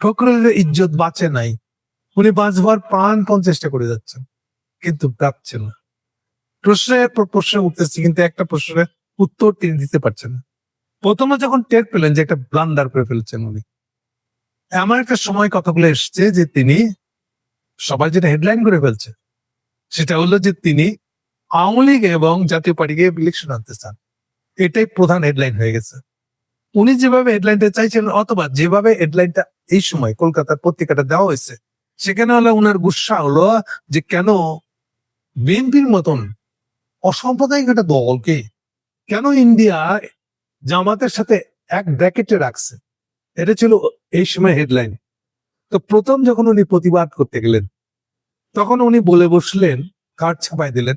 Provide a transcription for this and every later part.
ফখরুলের ইজ্জত বাঁচে নাই। উনি বাঁচবার প্রাণপণ চেষ্টা করে যাচ্ছেন, কিন্তু পাচ্ছে না। প্রশ্নের পর প্রশ্ন উঠতেছে, কিন্তু একটা প্রশ্নের উত্তর তিনি দিতে পারছেন না। প্রথমে যখন টের পেলেন যে একটা ব্লান্ডার করে ফেলছেন উনি, এমন একটা সময় কথাগুলো এসছে যে তিনি সবাই যেটা হেডলাইন করে ফেলছে, সেটা হলো যে তিনি আওয়ামী লীগ এবং জাতীয় পার্টিকে ইলেকশন আনতে চান। এটাই প্রধান হেডলাইন হয়ে গেছে। উনি যেভাবে হেডলাইনটা চাইছিলেন অথবা যেভাবে হেডলাইনটা এই সময় কলকাতার পত্রিকাটা দেওয়া হয়েছে। সেখানে হলো উনার গুসা হলো যে কেন বিএনপির মতন অসাম্প্রদায়িক একটা দলকে কেন ইন্ডিয়া জামাতের সাথে এক ব্র্যাকেটে রাখছে? এটা ছিল এই সময় হেডলাইন। তো প্রথম যখন উনি প্রতিবাদ করতে গেলেন, তখন উনি বলে বসলেন কার্ড ছাপাই দিলেন।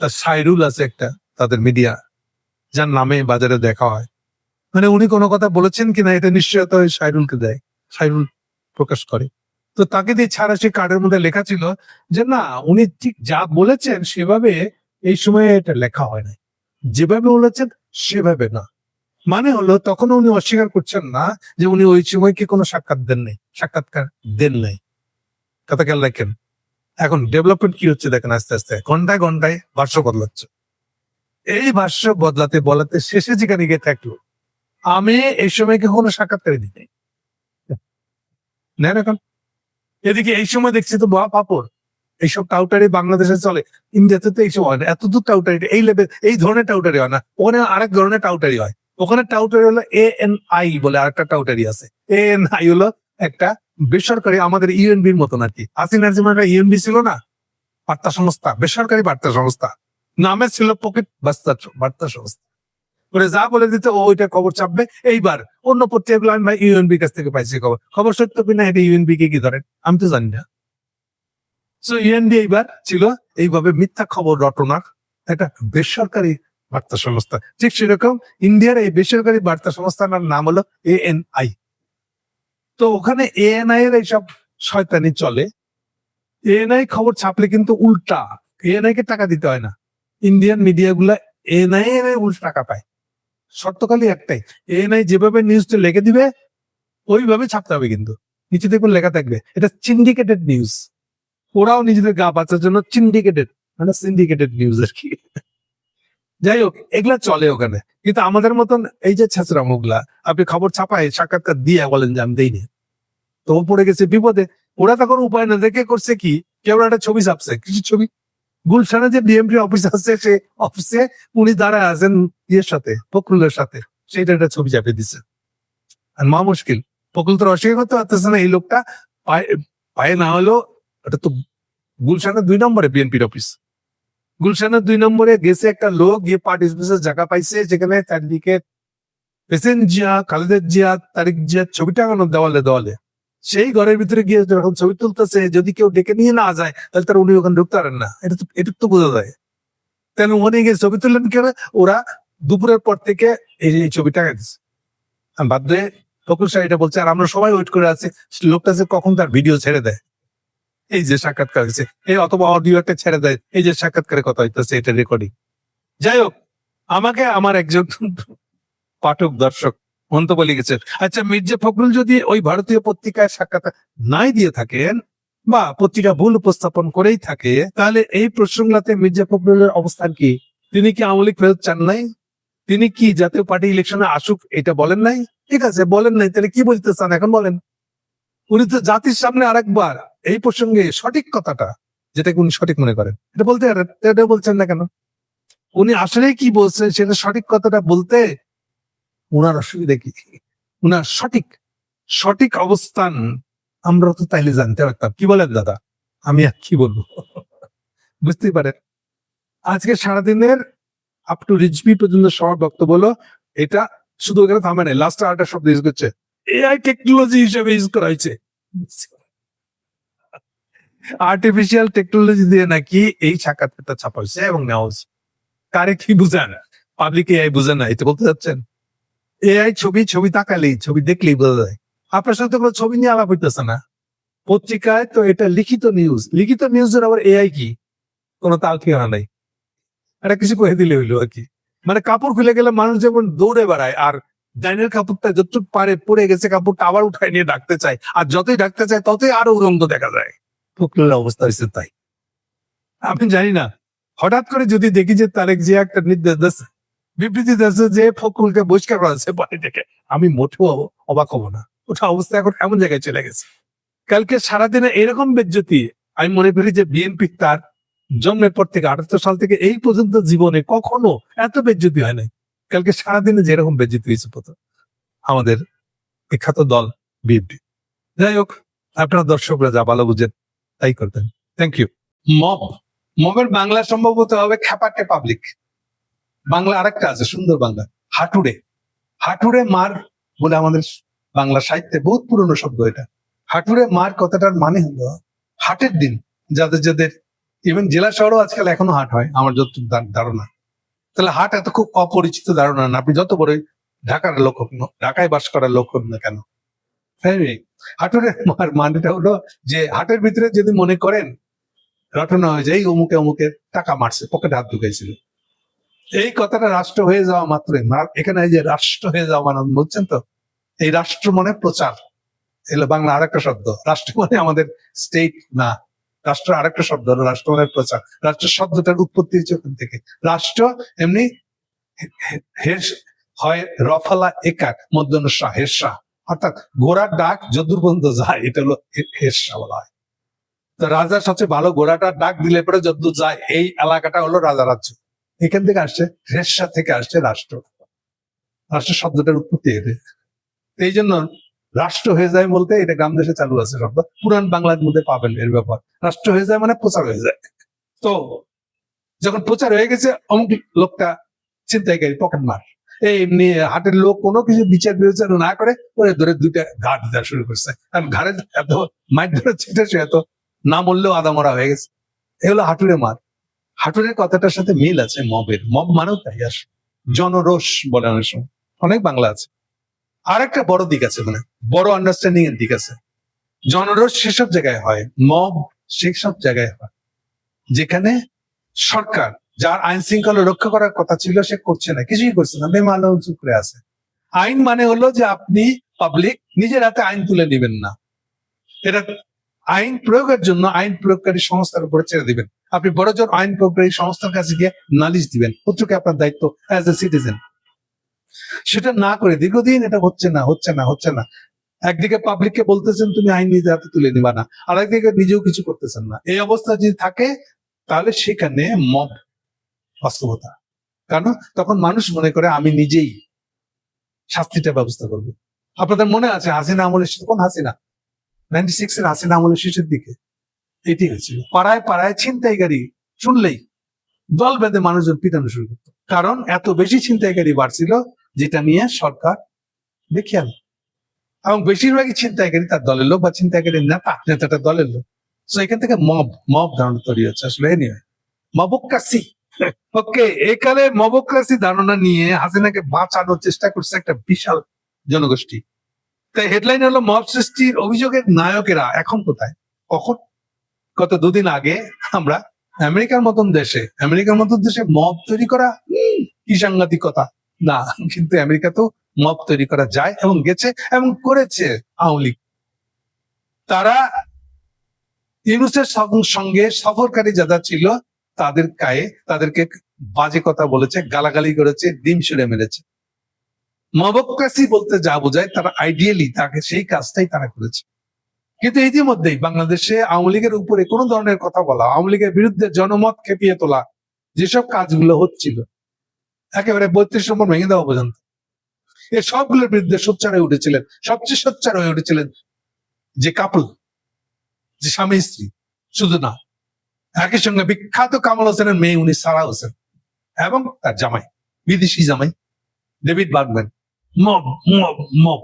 তার সাইরুল আছে একটা, তাদের মিডিয়া, যার নামে বাজারে দেখা হয়। মানে উনি কোনো কথা বলেছেন কিনা এটা নিশ্চয়তা সাইরুলকে দেয়। সাইরুল প্রকাশ করে। তো তাকে দিয়ে ছাড়া সে কার্ডের মধ্যে লেখা ছিল যে, না, উনি ঠিক যা বলেছেন সেভাবে এই সময়ে এটা লেখা হয় না যেভাবে বলেছেন সেভাবে না। মানে হলো তখন উনি অস্বীকার করছেন না যে উনি ওই সময়কে কোনো সাক্ষাৎ দেন নাই, সাক্ষাৎকার দেন নাই। কথা খেয়াল রাখেন। এখন ডেভেলপমেন্ট কি হচ্ছে দেখেন আস্তে আস্তে। ঘন্টায় ঘন্টায় ভাষ্য বদলাচ্ছে। এই ভাষ্য বদলাতে বলাতে শেষে যেখানে গিয়ে থাকল, আমি এই সময়কে কোনো সাক্ষাৎকারই দিই নেন এখন। এদিকে এই সময় দেখছি তো বা পাপড়। এইসব টাউটারি বাংলাদেশে চলে। ইন্ডিয়াতে তো এইসব হয় না। এত দূর টাউটারি। এই লেভেল এই ধরনের টাউটারি হয় না। ওখানে আরেক ধরনের টাউটারি হয়। ওখানে টাউটারি হলো এ এন আই বলে আরেকটা টাউটারি আছে। এ এন আই হলো একটা বেসরকারি, আমাদের ইউএনবির মতন আর কি। যেমন একটা ইউএনবি ছিল না? বার্তা সংস্থা, বেসরকারি বার্তা সংস্থা। নামে ছিল পকেট বার্তা বার্তা সংস্থা। করে যা বলে দিতে ও ওইটা খবর চাপবে। এইবার অন্য পত্রিকাগুলো আমি ইউএনবি কাছ থেকে পাইছি খবর। খবর সত্য কিনা এটা ইউএনবি কে কি ধরেন আমি তো জানি না। সো ইউএনবি এইবার ছিল এইভাবে মিথ্যা খবর রটনার একটা বেসরকারি বার্তা সংস্থা। ঠিক সেরকম ইন্ডিয়ার এই বেসরকারি বার্তা সংস্থার নাম হলো এএনআই তো ওখানে এএনআই এর এইসব শয়তানি চলে। এএনআই খবর ছাপলে কিন্তু উল্টা। এএনআই কে টাকা দিতে হয় না। ইন্ডিয়ান মিডিয়া গুলা এএনআই এর উল্টা টাকা পায়। শর্ত খালি একটাই এএনআই যেভাবে নিউজটা লেখে দিবে, ওইভাবে ছাপতে হবে কিন্তু। নিচে দেখবেন লেখা থাকবে। এটা সিন্ডিকেটেড নিউজ ওরাও নিজেদের গা বাঁচার জন্য সিন্ডিকেটেড মানে সিন্ডিকেটেড নিউজ আর কি। যাই হোক, এগুলা চলে ওখানে। কিন্তু আমাদের মতন এই যে ছেঁচড়া মুগলা, আপনি খবর ছাপায়, সাক্ষাৎকার দিয়ে বলেন যে আমি দেইনি। তো ও পড়ে গেছে বিপদে। ওরা তখন উপায় না দেখে করছে কি? কেউ একটা ছবি ছাপছে। কিছু ছবি? গুলশানে যে ডিএমপি অফিস আছে সে অফিসে উনি দাঁড়ায় আছেন ইয়ের সাথে, ফখরুলের সাথে। সেটা একটা ছবি চাপিয়ে দিছে। আর মা মুশকিল। ফখরুল তো অস্বীকার করতে পারতেছে না, এই লোকটা পায়ে না হলেও এটা তো গুলশানের দুই নম্বরে বিএনপির অফিস। গুলশানের দুই নম্বরে গেছে একটা লোক, গিয়ে পার্টি অফিসের জায়গা পাইছে, যেখানে চারদিকে পেসেন্ট জিয়া খালেদের জিয়া, তারিক জিয়া ছবি টাঙানো দেওয়ালে দেওয়ালে। সেই ঘরের ভিতরে গিয়ে যখন ছবি তুলতেছে, যদি কেউ ডেকে নিয়ে না যায়, তাহলে তার উনি ওখানে ঢুকতে পারেন না। এটা তো এটা তো বোঝা যায়। তাহলে ওখানে গিয়ে ছবি তুললেন কেন? ওরা দুপুরের পর থেকে এই এই ছবি টাকা দিচ্ছে বাধ্য হয়ে সাহেব এটা বলছে, আর আমরা সবাই ওয়েট করে আছি, লোকটা যে কখন তার ভিডিও ছেড়ে দেয়। এই যে সাক্ষাৎকার হয়েছে, এই অথবা অডিও একটা ছেড়ে দেয়, এই যে সাক্ষাৎকারে কথা হইতেছে, এটা রেকর্ডিং যাই হোক, আমাকে আমার একজন পাঠক, দর্শক মন্তব্য লিখেছেন আচ্ছা মির্জা ফখরুল যদি ওই ভারতীয় পত্রিকায় সাক্ষাৎ নাই দিয়ে থাকেন বা পত্রিকা ভুল উপস্থাপন করেই থাকে, তাহলে এই প্রসঙ্গতে মির্জা ফখরুলের অবস্থান কি? তিনি কি আওয়ামী লীগ ফেরত চান নাই? তিনি কি জাতীয় পার্টি ইলেকশনে আসুক এটা বলেন নাই? ঠিক আছে, বলেন নাই, তাহলে কি বলতে চান এখন বলেন। উনি তো জাতির সামনে আরেকবার এই প্রসঙ্গে সঠিক কথাটা, যেটাকে উনি সঠিক মনে করেন, এটা বলতে পারেন, এটা বলছেন না কেন? উনি আসলে কি বলছেন সেটা সঠিক কথাটা বলতে উনার অসুবিধা কি? উনার সঠিক সঠিক অবস্থান আমরা তো তাইলে জানতে পারতাম। কি বলেন দাদা? আমি আর কি বলব? বুঝতেই পারেন? আজকে সারাদিনের আপ টু রিজবি পর্যন্ত সবার বক্তব্য হলো, এটা শুধু ওখানে থামে নাই লাস্ট আরেকটা শব্দ ইউজ করছে। এআই টেকনোলজি হিসেবে ইউজ করা হয়েছে। আর্টিফিশিয়াল টেকনোলজি দিয়ে নাকি এই সাক্ষাৎকারটা ছাপা হয়েছে এবং নেওয়া হয়েছে। কারে কি বুঝান? পাবলিক এআই বুঝে না এটা বলতে চাচ্ছেন? এআই ছবি ছবি তাকালেই, ছবি দেখলেই বোঝা যায়। আপনার সাথে কোনো ছবি নিয়ে আলাপ হইতেছে না। পত্রিকায় তো এটা লিখিত নিউজ লিখিত নিউজের আবার এআই কি? কোনো তাল ঠিকানা নাই। এটা কিছু কয়ে দিলে হইল আর কি। মানে কাপড় খুলে গেলে মানুষ যেমন দৌড়ে বেড়ায়, আর ডাইনের কাপড়টা যতটুকু পারে পড়ে গেছে, কাপড়টা আবার উঠায় নিয়ে ডাকতে চায়, আর যতই ডাকতে চায়, ততই আরও উলঙ্গ দেখা যায়। ফখরুলের অবস্থা হয়েছে তাই। আমি জানি না। হঠাৎ করে যদি দেখি যে তারেক যে একটা নির্দেশ দিচ্ছে বিবৃতি দিচ্ছে যে ফখরুলকে বহিষ্কার করা হচ্ছে বাড়ি থেকে। আমি মোটেও অবাক হব না। ওটা অবস্থা এখন এমন জায়গায় চলে গেছে। কালকে সারাদিনে এরকম বেজ্জতি, আমি মনে করি যে বিএনপি তার জন্মের পর থেকে আটাত্তর সাল থেকে এই পর্যন্ত জীবনে কখনো এত বেজ্জতি হয় নাই। কালকে সারাদিনে যেরকম বেজ্জতি হয়েছে প্রথম। আমাদের বিখ্যাত দল বিএনপি। যাই হোক, আপনার দর্শকরা যা ভালো বুঝেন, তাই করতেন থ্যাংক ইউ মব। মবের বাংলা সম্ভবত হবে খ্যাপাটে পাবলিক। বাংলা আরেকটা আছে সুন্দর বাংলা হাটুরে। হাটুরে মার বলে আমাদের বাংলা সাহিত্যে বহুত পুরনো শব্দ এটা। হাটুরে মার কথাটার মানে হলো হাটের দিন যাদের যাদের ইভেন জেলা শহরও আজকাল এখনও হাট হয় আমার যত ধারণা। তাহলে হাট এত খুব অপরিচিত ধারণা না আপনি যত বড় ঢাকার লোক হোক ঢাকায় বাস করার লোক হোক না কেন? Anyway, হাটুরে মার মানেটা হলো যে হাটের ভিতরে যদি মনে করেন রটনা হয়ে যায় অমুকে অমুকে টাকা মারছে পকেটে হাত ঢুকাইছিল। এই কথাটা রাষ্ট্র হয়ে যাওয়া মাত্রই মা- এখানে যে রাষ্ট্র হয়ে যাওয়া মানে বুঝছেন তো? এই রাষ্ট্র মানে প্রচার। এলো বাংলা আরেকটা শব্দ। রাষ্ট্র মানে আমাদের স্টেট না। রাষ্ট্র আরেকটা শব্দ। হলো রাষ্ট্র মানে প্রচার। রাষ্ট্র শব্দটার উৎপত্তি হচ্ছে ওখান থেকে। রাষ্ট্র এমনি হয় রফালা একাক মধ্যন শাহ হেরশাহ অর্থাৎ ঘোড়ার ডাক যদুর পর্যন্ত যায়, এটা হলো হে- হেরশাহ বলা হয়। তো রাজা সবচেয়ে ভালো ঘোড়াটার ডাক দিলে পরে যদ্দূর যায়। এই এলাকাটা হলো রাজা রাজ্য। এখান থেকে আসছে, রেশা থেকে আসছে রাষ্ট্র। রাষ্ট্র শব্দটার উৎপত্তি এতে। এই জন্য রাষ্ট্র হয়ে যায় বলতে এটা গ্রাম দেশে চালু আছে শব্দ। পুরান বাংলার মধ্যে পাবেন এর ব্যাপার। রাষ্ট্র হয়ে যায় মানে প্রচার হয়ে যায়। তো যখন প্রচার হয়ে গেছে, অমুক লোকটা চিন্তাইকারী পকেট মার। এই এমনি হাটের লোক কোনো কিছু বিচার বিবেচনা না করে, ওরে ধরে দুইটা ঘাট দেওয়া শুরু করছে। কারণ ঘাড়ে এত মাইট ধরে ছিটে এত না মরলেও আদা মরা হয়ে গেছে। এগুলো হাটুরে মার। হাটুরের কথাটার সাথে মিল আছে মবের। মব মানেও তাই আস জনরোষ বলে অনেক সময়। অনেক বাংলা আছে। আর একটা বড় দিক আছে মানে বড় আন্ডারস্ট্যান্ডিং এর দিক আছে। জনরোষ সেসব জায়গায় হয়, মব সেসব জায়গায় হয়। যেখানে সরকার, যার আইন শৃঙ্খলা রক্ষা করার কথা ছিল, সে করছে না, কিছুই করছে না বেমাল চুপ করে আছে। আইন মানে হলো যে আপনি পাবলিক নিজের হাতে আইন তুলে নেবেন না। এটা আইন প্রয়োগের জন্য আইন প্রয়োগকারী সংস্থার উপরে ছেড়ে দিবেন। আপনি বড় জোর আইন প্রয়োগকারী সংস্থার কাছে গিয়ে নালিশ দিবেন, পত্রকে আপনার দায়িত্ব অ্যাজ এ সিটিজেন সেটা না করে দীর্ঘদিন এটা হচ্ছে না হচ্ছে না হচ্ছে না। একদিকে পাবলিককে বলতেছেন, তুমি আইন নিজে হাতে তুলে নিবা না। আর একদিকে নিজেও কিছু করতেছেন না। এই অবস্থা যদি থাকে, তাহলে সেখানে মব বাস্তবতা। কারণ তখন মানুষ মনে করে, আমি নিজেই শাস্তিটা ব্যবস্থা করব। আপনাদের মনে আছে হাসিনা আমলের কোন হাসিনা? নাইনটি সিক্স এর হাসিনা আমলের শেষের দিকে। এটি হয়েছিল। পাড়ায় পাড়ায় ছিনতাইকারী শুনলেই দল বেঁধে মানুষজন পিটানো শুরু করতো। কারণ এত বেশি ছিনতাইকারী বাড়ছিল যেটা নিয়ে সরকার দেখিয়াল এবং বেশিরভাগই ছিনতাইকারী তার দলের লোক বা ছিনতাইকারী নেতা, নেতাটা দলের লোক। তো এখান থেকে মব মব ধারণা তৈরি হচ্ছে আসলে এ নিয়ে মবক্রাসি। ওকে একালে মবক্রাসি ধারণা নিয়ে হাসিনাকে বাঁচানোর চেষ্টা করছে একটা বিশাল জনগোষ্ঠী। তাই হেডলাইন হলো, মব সৃষ্টির অভিযোগের নায়কেরা এখন কোথায়? কখন? গত দুদিন আগে আমরা আমেরিকার মতন দেশে, আমেরিকার মতন দেশে মব তৈরি করা, কি সাংঘাতিকতা? না, কিন্তু আমেরিকাতেও মব তৈরি করা যায় এবং গেছে এবং করেছে আওয়ামী তারা ইউনুসের সঙ্গে সফরকারী যারা ছিল, তাদের গায়ে, তাদেরকে বাজে কথা বলেছে, গালাগালি করেছে, ডিম ছুড়ে মেরেছে। মবক্রাসি বলতে যা বোঝায়, তারা আইডিয়ালি তাকে সেই কাজটাই তারা করেছে। কিন্তু ইতিমধ্যেই বাংলাদেশে আওয়ামী লীগের উপরে কোনো ধরনের কথা বলা, আওয়ামী লীগের বিরুদ্ধে জনমত খেপিয়ে তোলা, যেসব কাজগুলো হচ্ছিল, একেবারে বত্রিশ নম্বর ভেঙে দেওয়া পর্যন্ত এই সবগুলোর বিরুদ্ধে সোচ্চার হয়ে উঠেছিলেন, সবচেয়ে সোচ্চার হয়ে উঠেছিলেন যে কাপল, যে স্বামী স্ত্রী, শুধু না, একই সঙ্গে বিখ্যাত কামাল হোসেনের মেয়ে উনি সারা হোসেন এবং তার জামাই, বিদেশি জামাই, David Bergman, mob mob mob.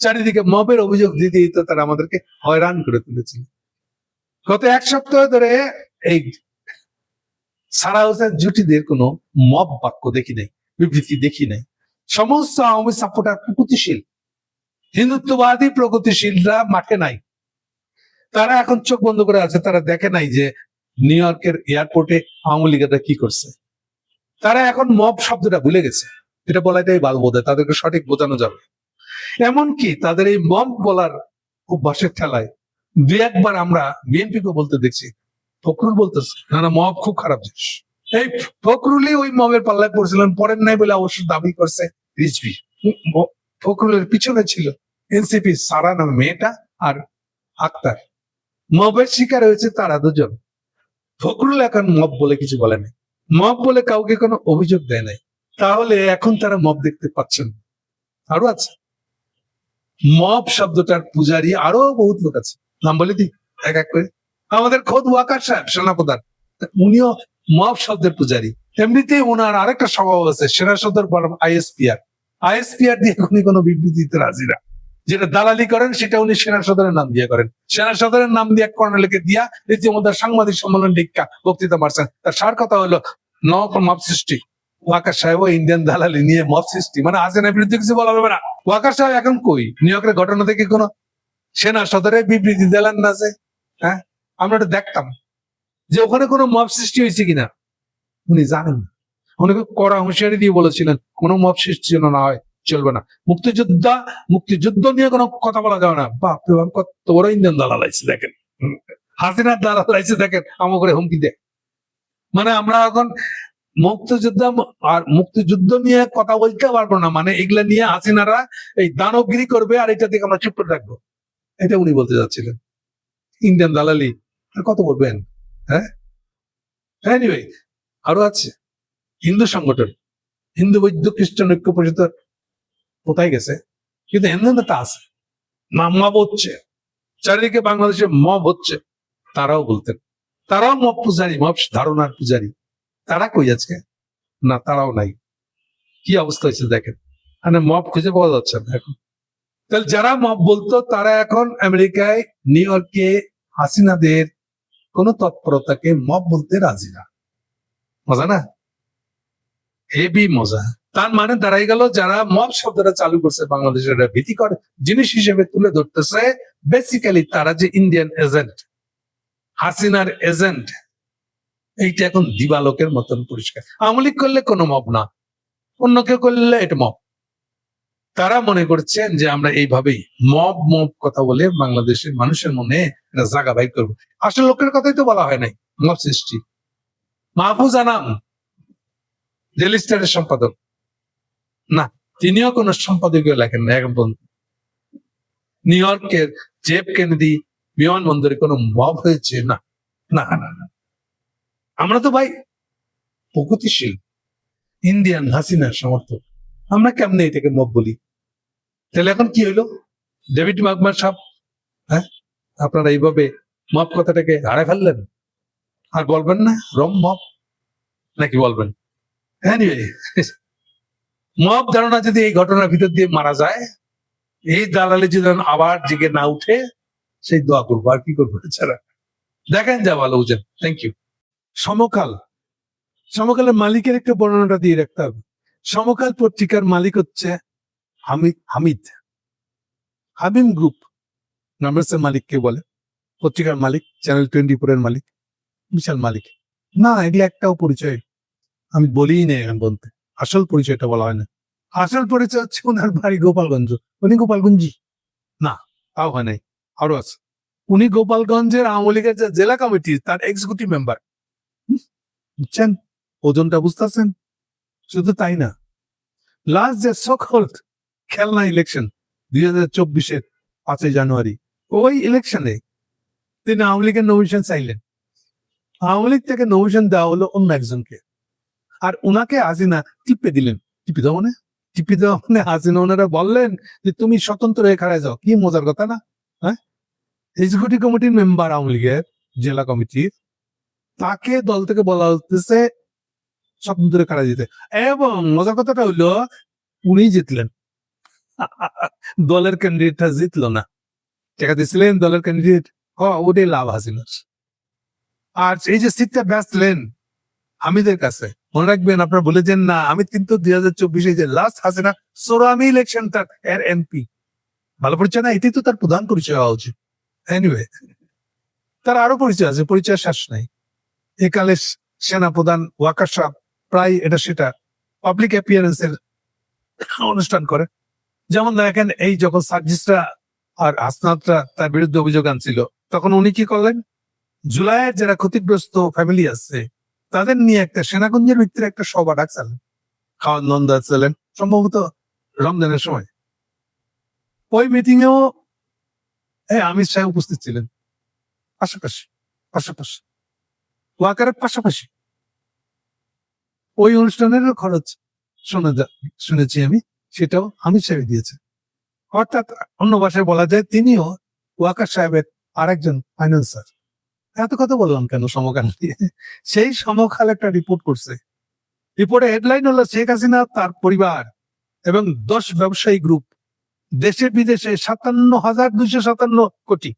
চারিদিকে মবের অভিযোগ দিতে দিতে তারা আমাদেরকে হয়রান করে তুলেছিল। গত এক সপ্তাহ ধরে এই সারা হোসেন জুটিদের কোনো মব বাক্য দেখি নাই, বিবৃতি দেখি নাই। সমস্ত আওয়ামী সাপোর্টার প্রগতিশীল, হিন্দুত্ববাদী প্রগতিশীলরা মাঠে নাই। তারা এখন চোখ বন্ধ করে আছে, তারা দেখে নাই যে নিউ ইয়র্কের এয়ারপোর্টে আওয়ামী লীগেরা কি করছে। তারা এখন মব শব্দটা ভুলে গেছে। এটা বলাটাই ভালো বোধ তাদেরকে সঠিক বোঝানো যাবে। এমনকি তাদের এই মব বলার অভ্যাসের ঠেলায় দু একবার আমরা বিএনপিকে বলতে দেখছি, ফখরুল বলতেছে না না মব খুব খারাপ জিনিস। এই ফখরুলই ওই মবের পাল্লায় পড়ছিলেন, পড়েন নাই বলে অবশ্য দাবি করছে রিজভি। ফখরুলের পিছনে ছিল এনসিপি সারা নামে মেয়েটা আর আক্তার। মবের শিকার হয়েছে তারা দুজন। ফখরুল এখন মব বলে কিছু বলে নাই। মব বলে কাউকে কোনো অভিযোগ দেয় নাই। তাহলে এখন তারা মব দেখতে পাচ্ছেন। আরও আছে। মব শব্দটার পূজারী আরও বহুত লোক আছে। নাম বলে দি এক এক করে। আমাদের খোদ ওয়াকার সাহেব, সেনাপ্রধান। উনিও মব শব্দের পূজারী। এমনিতেই ওনার আরেকটা স্বভাব আছে, সেনা সদর আইএসপিআর। আইএসপিআর দিয়ে উনি কোনো বিবৃতি দিতে রাজি না। যেটা দালালি করেন, সেটা উনি সেনা সদরের নাম দিয়ে করেন। সেনা সদরের নাম দিয়ে কর্নেলকে দিয়া রীতিমতো সাংবাদিক সম্মেলন ডিক্কা বক্তৃতা মারছেন। তার সার কথা হলো নক মব সৃষ্টি। ওয়াকার সাহেব ইন্ডিয়ান দালালি নিয়ে মব সৃষ্টি। মানে হাসিনার বিরুদ্ধে কিছু বলা হবে না। ওয়াকার সাহেব এখন কই? নিউ ইয়র্কের ঘটনা থেকে সেনা সদরে বিবৃতি দিলেন না যে হ্যাঁ? আমরা দেখতাম। যে ওখানে কোনো মব সৃষ্টি হয়েছে কিনা, উনি জানেন উনি কড়া হুঁশিয়ারি দিয়ে বলেছিলেন, কোনো মব সৃষ্টি যেন না হয়, চলবে না। মুক্তিযোদ্ধা, মুক্তিযুদ্ধ নিয়ে কোনো কথা বলা যাবে না। বাপ রে বাপ, কত বড় ইন্ডিয়ান দালাল আইছে দেখেন। হাসিনার দালাল আইছে দেখেন আমার করে হুমকি দেয়। মানে আমরা এখন মুক্তিযুদ্ধ আর মুক্তিযুদ্ধ নিয়ে কথা বলতে পারব না। মানে এগুলা নিয়ে হাসিনারা এই দানবগিরি করবে আর এটা থেকে আমরা চুপ করে থাকব। এটা উনি বলতে যাচ্ছিলেন। ইন্ডিয়ান দালালি, আর কত বলবেন? হ্যাঁ? আরও আছে। হিন্দু সংগঠন, হিন্দু বৈদ্য খ্রিস্টান ঐক্য পরিষদ কোথায় গেছে? কিন্তু হিন্দু নেতা আছে। মা- মব হচ্ছে। চারিদিকে বাংলাদেশে মব হচ্ছে। তারাও বলতেন। তারাও মব পূজারী, মব ধারণার পূজারি। তারা কই না, তারাও নাই। কি অবস্থা হয়েছে দেখেন। মানে মব খুঁজে পাওয়া যাচ্ছে না এখন। তাহলে যারা মব বলতো, তারা এখন আমেরিকায় নিউ ইয়র্কে হাসিনাদের কোন তৎপরতাকে মব বলতে রাজি না। মজা না? হেভি মজা। তার মানে দাঁড়াই গেল, যারা মব শব্দটা চালু করছে, বাংলাদেশের একটা ভীতিকর জিনিস হিসেবে তুলে ধরতেছে বেসিক্যালি তারা যে ইন্ডিয়ান এজেন্ট হাসিনার এজেন্ট এইটা এখন দিবালোকের মতন পরিষ্কার। আওয়ামী লীগ করলে কোনো মব না। অন্য কেউ করলে এটা মব। তারা মনে করছেন যে আমরা এইভাবেই মব মব কথা বলে বাংলাদেশের মানুষের মনে জায়গা বাই করব। আসলে লোকের কথাই তো বলা হয় নাই, মব সৃষ্টি। মাহফুজ আনাম ডেলি স্টারের সম্পাদক। না, তিনিও কোনো সম্পাদকীয় লেখেন না এখন পর্যন্ত নিউ ইয়র্কের জেফ কেনেডি বিমানবন্দরে কোনো মব হয়েছে? না না না না। আমরা তো ভাই প্রগতিশীল ইন্ডিয়ান হাসিনার সমর্থক। আমরা কেমনে এটাকে মব বলি? তাহলে এখন কি হইল? ডেভিড মাকমার সাহেব হ্যাঁ? আপনারা এইভাবে মব কথাটাকে হারাই ফেললেন? আর বলবেন না রম মব নাকি বলবেন? Anyway, মব ধারণা যদি এই ঘটনার ভিতর দিয়ে মারা যায় এই দালালি যদি আবার জেগে না উঠে সেই দোয়া করব। আর কি করব? এছাড়া দেখেন যা ভালো বুঝেন। Thank you Samakal. সমকালের মালিকের একটা বর্ণনাটা দিয়ে রাখতে হবে। সমকাল পত্রিকার মালিক হচ্ছে হামিদ হামিদ। হামিম গ্রুপ নাম্বারসের মালিক কে বলে। পত্রিকার মালিক, চ্যানেল টোয়েন্টি ফোর এর মালিক, বিশাল মালিক। না, এগুলো একটাও পরিচয়। আমি বলিই না এখন বলতে। আসল পরিচয়টা বলা হয় না। আসল পরিচয় হচ্ছে ওনার বাড়ি গোপালগঞ্জ। উনি গোপালগঞ্জি? না, তাও হয় নাই। আরও আছে। উনি গোপালগঞ্জের আওয়ামী লীগের যে জেলা কমিটি তার এক্সিকিউটিভ মেম্বার বুঝছেন? ওজনটা বুঝতেছেন? শুধু তাই না। লাস্ট যে সকল খেলনা ইলেকশন দুই হাজার চব্বিশের পাঁচই জানুয়ারি, ওই ইলেকশনে তিনি আওয়ামী লীগের নমিশন চাইলেন। আওয়ামী লীগ থেকে নমিশন দেওয়া হলো অন্য একজনকে। আর উনাকে হাসিনা টিপে দিলেন। টিপে দেওয়া মানে? টিপে দেওয়া মানে হাসিনা ওনারা বললেন যে, তুমি স্বতন্ত্র হয়ে খাড়ায় যাও। কি মজার কথা না? হ্যাঁ? এক্সিকিউটিভ কমিটির মেম্বার আওয়ামী লীগের জেলা কমিটির তাকে দল থেকে বলা হতেছে স্বতন্ত্র খাড়া দিতে এবং মজার কথাটা হইল উনি জিতলেন। দলের ক্যান্ডিডেটটা জিতলো না। টাকা দিছিলেন দলের ক্যান্ডিডেট হ, ওটাই লাভ হাসিনার আর এই যে সিটটা বেচলেন হামিদের কাছে, মনে রাখবেন, আপনারা বলেছেন না, আমি কিন্তু দুই হাজার চব্বিশে যে লাস্ট হাসিনা, সোরামি ইলেকশনটা এর এমপি ভালো পরিচয় না? এটাই তো তার প্রধান পরিচয় হওয়া উচিত। এনিওয়ে তার আরও পরিচয় আছে পরিচয় শেষ নাই। একালে সেনা প্রধান ওয়াকার সাহ প্রায় এটা সেটা পাবলিক অ্যাপিয়ারেন্সের অনুষ্ঠান করে। যেমন দেখেন, এই যখন সার্জিসরা আর আসনাদরা তার বিরুদ্ধে অভিযোগ আনছিল, তখন উনি কি করলেন? জুলাইয়ের যারা ক্ষতিগ্রস্ত ফ্যামিলি আছে, তাদের নিয়ে একটা সেনাগঞ্জের ভিতরে একটা সভা ডাকছিলেন খাওয়ান নন্দা ছিলেন সম্ভবত রমজানের সময়। ওই মিটিং এও এই অমিত শাহ উপস্থিত ছিলেন, পাশাপাশি পাশাপাশি। ওয়াকারের পাশাপাশি। ওই অনুষ্ঠানেরও খরচ শোনা যা, শুনেছি আমি, সেটাও অমিত সাহেব দিয়েছে। অর্থাৎ অন্য ভাষায় বলা যায়, তিনিও ওয়াকার সাহেবের আরেকজন ফাইন্যান্সার। এত কথা বললাম কেন সমকাল দিয়ে সেই সমকাল একটা রিপোর্ট করছে। রিপোর্টে হেডলাইন হলো, শেখ হাসিনা, তার পরিবার এবং দশ ব্যবসায়ী গ্রুপ দেশে বিদেশে সাতান্ন হাজার দুইশো সাতান্ন কোটি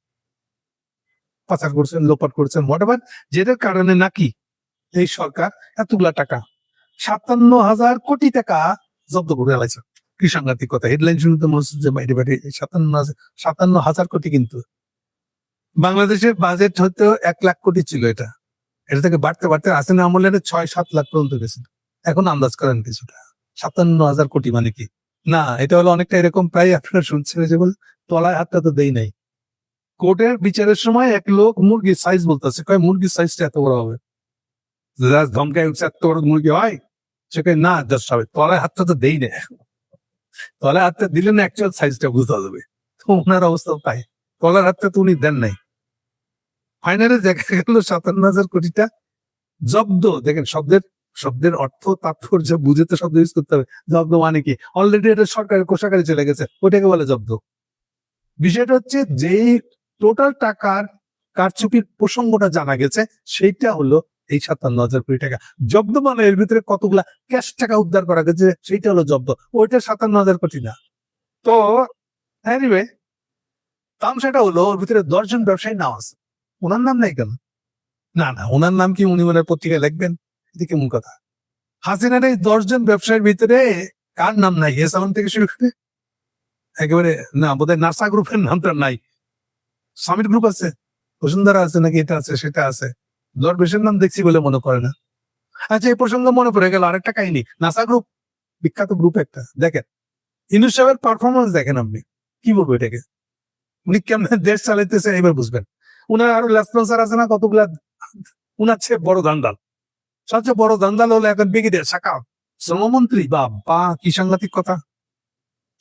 পাচার করছেন, লোপাট করছেন হোয়াট যেটার কারণে নাকি এই সরকার এতগুলা টাকা, সাতান্ন হাজার কোটি টাকা জব্দ করে আলাইছে কি সাংঘাতিক কথা হেডলাইন শুনতে মনে হচ্ছে বাইরে বাইরে সাতান্ন সাতান্ন হাজার কোটি কিন্তু। বাংলাদেশের বাজেট হয়তো এক লাখ কোটি ছিল এটা। এটা থেকে বাড়তে বাড়তে আসেনা আমলের ছয়, সাত লাখ পর্যন্ত গেছে। এখন আন্দাজ করেন কিছুটা। সাতান্ন হাজার কোটি মানে কি? না, এটা হলো অনেকটা এরকম প্রায় আপনারা শুনছেন যে বল, তলায় হাতটা তো দেই নাই। কোর্টের বিচারের সময় এক লোক মুরগির সাইজ বলতেছে। কয়, মুরগির সাইজটা এত বড় হবে? ধমকায় উঠছে এত বড় মুরগি হয়? সে কয়, না জাস্ট হবে। তলায় হাতটা তো দেই না তলায় হাতটা দিলে না অ্যাকচুয়াল সাইজটা বুঝতে হবে তো ওনার অবস্থা তাই। তলার হাতটা তো উনি দেন নাই। ফাইনালে দেখা গেল সাতান্ন হাজার কোটিটা জব্দ। দেখেন, শব্দের শব্দের অর্থ, তাৎপর্য বুঝে তো শব্দ ইউজ করতে হবে। জব্দ মানে কি? অলরেডি এটা সরকারের কোষাগারে চলে গেছে। ওটাকে বলে জব্দ। বিষয়টা হচ্ছে যেই টোটাল টাকার কারচুপির প্রসঙ্গটা জানা গেছে, সেইটা হলো এই সাতান্ন হাজার কোটি টাকা। জব্দ মানে এর ভিতরে কতগুলা ক্যাশ টাকা উদ্ধার করা গেছে, সেইটা হলো জব্দ। ওইটা সাতান্ন হাজার কোটি না। তো এনিওয়ে তামসাটা হলো ওর ভিতরে দশজন ব্যবসায়ী নাম আছে। ওনার নাম নাই কেন? না না, ওনার নাম কি উনি ওনার পত্রিকায় লিখবেন? এদিকে মূল কথা। হাসিনার এই দশজন ব্যবসায়ীর ভিতরে কার নাম নাই? এস আলম থেকে শুরু করে একেবারে, না, বোধহয় নাসা গ্রুপের নামটা নাই। সামিট গ্রুপ আছে, বসুন্ধরা আছে নাকি এটা আছে, সেটা আছে। দরবেশের নাম দেখছি বলে মনে করে না। আচ্ছা এই প্রসঙ্গ মনে পড়ে গেল আরেকটা কাহিনী। নাসা গ্রুপ বিখ্যাত গ্রুপ একটা। দেখেন ইনুস সাহেবের পারফরমেন্স দেখেন আপনি। কি বলব এটাকে? উনি কেমন দেশ চালাইতেছেন এবার বুঝবেন। উনার আরও লেসপন্সার আছে না কতগুলা? উনার চেয়ে বড় দান্দাল। সবচেয়ে বড় দান্দাল হলো এখন ব্রিগেডিয়ার শাখা। শ্রমমন্ত্রী বা বা কি সাংঘাতিক কথা।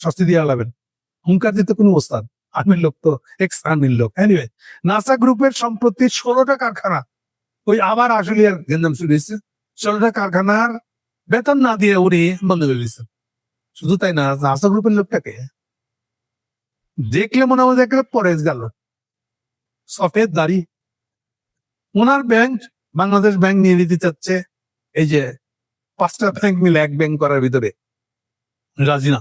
শাস্তি দিয়ে আলাবেন। হুঙ্কার দিতে কোনো ওস্তাদ। আর্মির লোক তো এক্স আর্মির লোক। এনিওয়ে নাসা গ্রুপের সম্প্রতি ষোলোটা কারখানা, ওই আবার আসলে গেন্দাম শুরু হয়েছে ষোলোটা কারখানার বেতন না দিয়ে উনি বন্ধ করে দিয়েছেন। শুধু তাই না নাসা গ্রুপের লোকটাকে দেখলে মনে হয় দেখলে পরে গেল। সফেদ দাড়ি। ওনার ব্যাংক বাংলাদেশ ব্যাংক নিয়ে নিতে চাচ্ছে, এই যে পাঁচটা ব্যাংক মিলে এক ব্যাংক করার ভিতরে। রাজি না।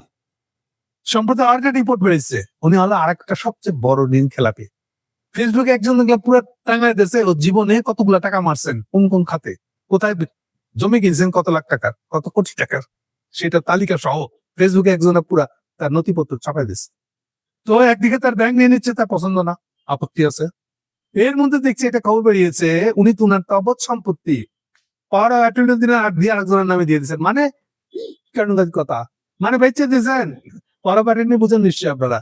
সম্প্রতি আরেকটা রিপোর্ট বেরিয়েছে। উনি হলো আরেকটা সবচেয়ে বড় ঋণ খেলাপি। ফেসবুকে একজন পুরো টাঙ্গায় দিয়েছে ও জীবনে কতগুলা টাকা মারছেন, কোন কোন খাতে, কোথায় জমি কিনছেন, কত লাখ টাকার, কত কোটি টাকার সেটা তালিকা সহ ফেসবুকে একজনের পুরা তার নথিপত্র চাপাই দিচ্ছে তো একদিকে তার ব্যাংক নিয়ে নিচ্ছে, তার পছন্দ না, আপত্তি আছে। এর মধ্যে দেখছি একটা খবর বেরিয়েছে, উনি তো উনার তাবৎ সম্পত্তি পাওয়ার দিনের আর দিয়ে আরেকজনের নামে দিয়ে দিয়েছেন। মানে কেন কথা। মানে বেঁচে দিয়েছেন। পাওয়ার অ্যাটেন্ডি বুঝেন নিশ্চয়ই আপনারা।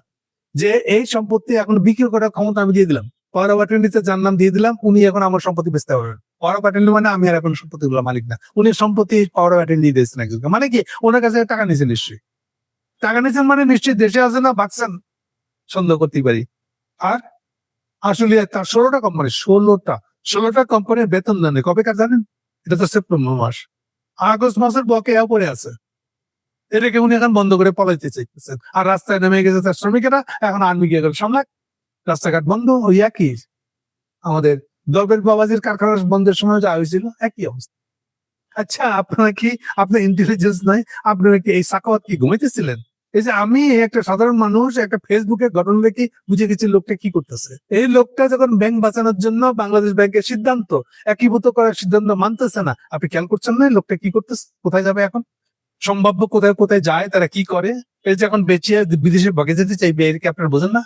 যে এই সম্পত্তি এখন বিক্রি করার ক্ষমতা আমি দিয়ে দিলাম। পাওয়ার অ্যাটেন্ডিতে যার নাম দিয়ে দিলাম, উনি এখন আমার সম্পত্তি বেচতে পারবেন পাওয়ার অ্যাটেন্ডি মানে আমি আর এখন সম্পত্তিগুলো মালিক না। উনি সম্পত্তি পাওয়ার অ্যাটেন্ডি দিয়েছেন একজনকে মানে কি? ওনার কাছে টাকা নিয়েছেন নিশ্চয়ই। টাকা নিয়েছেন মানে নিশ্চয়ই দেশে আছে না ভাগছেন সন্দেহ করতেই পারি। আর আসলে তার ষোলোটা কোম্পানি ষোলোটা ষোলোটা কোম্পানির বেতন দেন কবে কার জানেন? এটা তো সেপ্টেম্বর মাস। আগস্ট মাসের বকে পরে আছে। এটাকে উনি এখন বন্ধ করে পলাইতে চাইতেছেন। আর রাস্তায় নেমে গেছে তার শ্রমিকেরা, এখন আর্মি গিয়ে গেল সামনে। রাস্তাঘাট বন্ধ ওই একই। আমাদের দরবের বাবাজির কারখানা বন্ধের সময় যা হয়েছিল, একই অবস্থা। আচ্ছা আপনারা কি, আপনার ইন্টেলিজেন্স নাই, আপনারা কি এই সাকাওয়াত কি ঘুমাইতেছিলেন? এই যে আমি একটা সাধারণ মানুষ, একটা ফেসবুকে ঘটনা দেখি, বুঝে গেছি লোকটা কি করতেছে। এই লোকটা যখন ব্যাংক বাঁচানোর জন্য বাংলাদেশ ব্যাংকের সিদ্ধান্ত, একীভূত করার সিদ্ধান্ত মানতেছে না, আপনি খেয়াল করছেন না লোকটা কি করতেছে? কোথায় যাবে এখন? সম্ভাব্য কোথায় কোথায় যায়, তারা কি করে? এই যে এখন বেঁচে বিদেশে ভাগে যেতে চাইবে এর কি আপনারা বোঝেন না?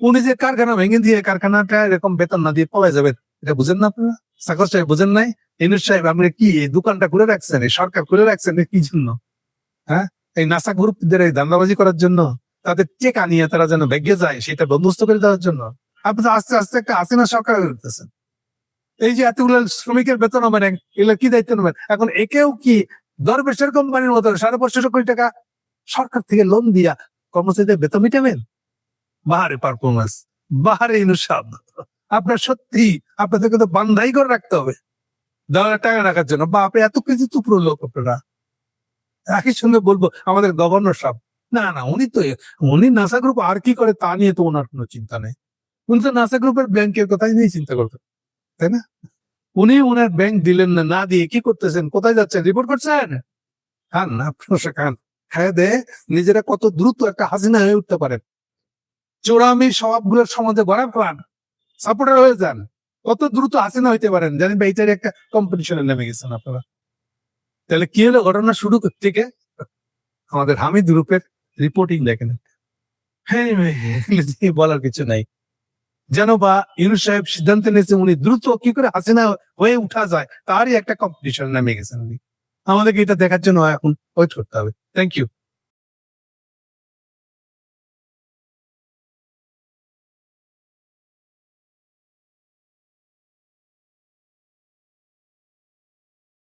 উনি যে কারখানা ভেঙে দিয়ে কারখানাটা এরকম বেতন না দিয়ে পলাই যাবেন এটা বুঝেন না আপনারা? সাকর সাহেব বুঝেন নাই? ইনুস সাহেব, আপনি কি এই দোকানটা খুলে রাখছেন, এই সরকার খুলে রাখছেন কি জন্য? হ্যাঁ? এই নাসা গ্রুপদের এই ধান্দাবাজি করার জন্য, তাদের চেক আনিয়ে তারা যেন ভেগে যায়, সেটা বন্দোবস্ত করে দেওয়ার জন্য। আপনি তো আস্তে আস্তে একটা হাসিনা সরকার উঠতেছেন। এই যে এতগুলো শ্রমিকের বেতন নেবেন এগুলো কি দায়িত্ব নেবেন? এখন একেও কি দরবেশের কোম্পানির মতো সাড়ে পাঁচশো কোটি টাকা সরকার থেকে লোন দিয়া কর্মচারীদের বেতন মিটাবেন? বাহারে পারফরমেন্স বাহারে ইনুসাব আপনার সত্যি, আপনাদেরকে তো বান্ধাই করে রাখতে হবে। টাকা রাখার জন্য। বা আপনি এত কিছু তুপুরো লোক আপনারা। একই সঙ্গে বলব, আমাদের গভর্নর সাহেব। না না, উনি তো, উনি নাসা গ্রুপ আর কি করে তা নিয়ে তো ওনার কোনো চিন্তা নেই। উনি তো নাসা গ্রুপের ব্যাংকের কথাই নিয়ে চিন্তা করতেন। তাই না? উনি ওনার ব্যাংক দিলেন না না দিয়ে কি করতেছেন? কোথায় যাচ্ছেন? রিপোর্ট করছেন? খান প্রশা খান। খায় দে নিজেরা কত দ্রুত একটা হাসিনা হয়ে উঠতে পারেন। চোরামি স্বভাবগুলোর সমাজে ভরা পান সাপোর্টার হয়ে যান। কত দ্রুত হাসিনা হইতে পারেন? জানেন বা একটা কম্পিটিশনে নেমে গেছেন আপনারা। তাহলে কি হলো ঘটনা শুরু থেকে? আমাদের হামিদ গ্রুপের রিপোর্টিং দেখেন। হ্যাঁ, বলার কিছু নাই। যেন বা ইউনুস সাহেব সিদ্ধান্ত নিয়েছে, উনি দ্রুত কি করে হাসিনা হয়ে উঠা যায়, তারই একটা কম্পিটিশন নামে গেছেন উনি। আমাদেরকে এটা দেখার জন্য এখন ওয়েট করতে হবে। Thank you